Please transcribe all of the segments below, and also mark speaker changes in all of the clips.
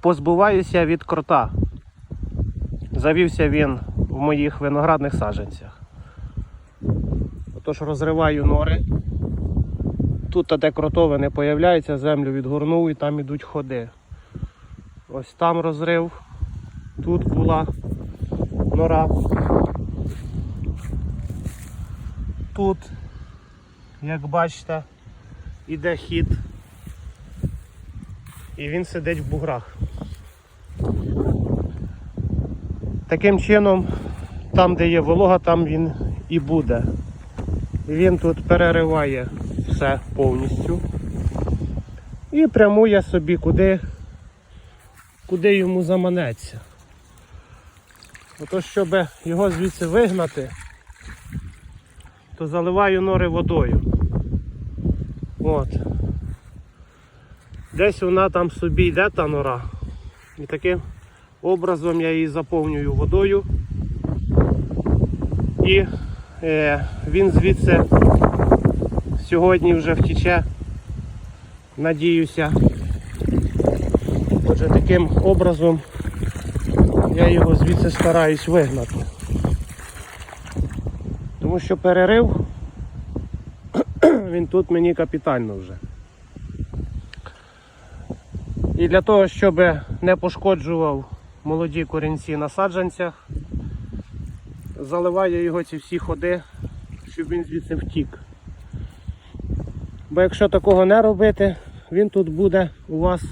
Speaker 1: позбуваюся від крота. Завівся він в моїх виноградних саджанцях. Отож розриваю нори. Тут, де кротове не появляється, землю відгорнув і там ідуть ходи. Ось там розрив. Тут була нора. Тут, як бачите, іде хід. І він сидить в буграх. Таким чином, там, де є волога, там він і буде. Він тут перериває все повністю і прямує собі куди, куди йому заманеться. Ото, щоб його звідси вигнати, то заливаю нори водою. От. Десь вона там собі йде та нора. І таким образом я її заповнюю водою. І е, він звідси сьогодні вже втіче, надіюся. Отже, таким образом я його звідси стараюсь вигнати. Тому що перерив він тут мені капітально вже. І для того, щоб не пошкоджував молоді корінці на саджанцях, заливаю його ці всі ходи, щоб він звідси втік. Бо якщо такого не робити, він тут буде у вас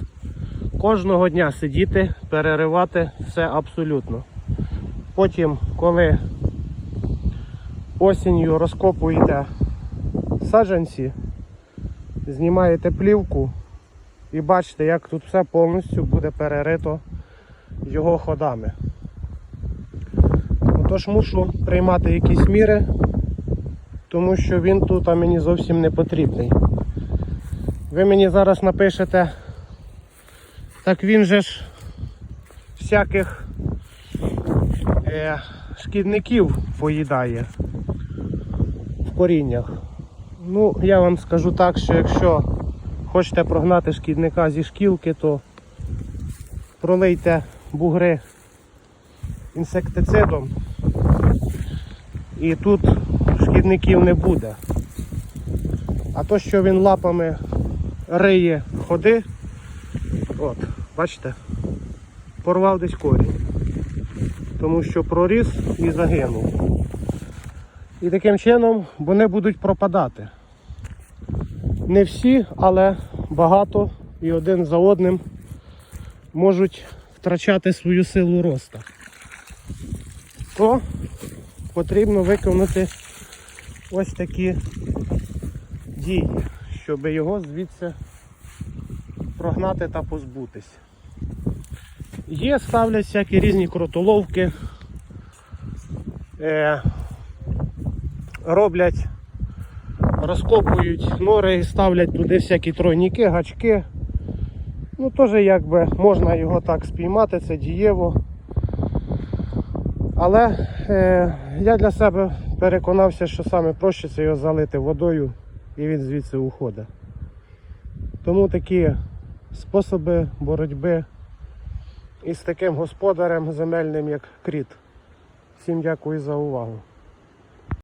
Speaker 1: кожного дня сидіти, переривати все абсолютно. Потім, коли осінню розкопуєте саджанці, знімаєте плівку і бачите, як тут все повністю буде перерито його ходами. Отож мушу приймати якісь міри, тому що він тут а мені зовсім не потрібний. Ви мені зараз напишете, так він же ж всяких е, шкідників поїдає в коріннях. Ну, я вам скажу так, що якщо хочете прогнати шкідника зі шкілки, то пролийте бугри інсектицидом і тут шкідників не буде. А то, що він лапами риє ходи, от, бачите, порвав десь корінь, тому що проріс і загинув. І таким чином вони будуть пропадати. Не всі, але багато і один за одним можуть втрачати свою силу росту. То потрібно виконати ось такі дії, щоб його звідси прогнати та позбутись. Є, ставлять всякі різні кротоловки, е, роблять розкопують нори і ставлять туди всякі тройніки, гачки. Ну теж якби можна його так спіймати, це дієво. Але е, я для себе переконався, що саме проще це його залити водою і він звідси уходить. Тому такі способи боротьби із таким господарем земельним, як кріт. Всім дякую за увагу.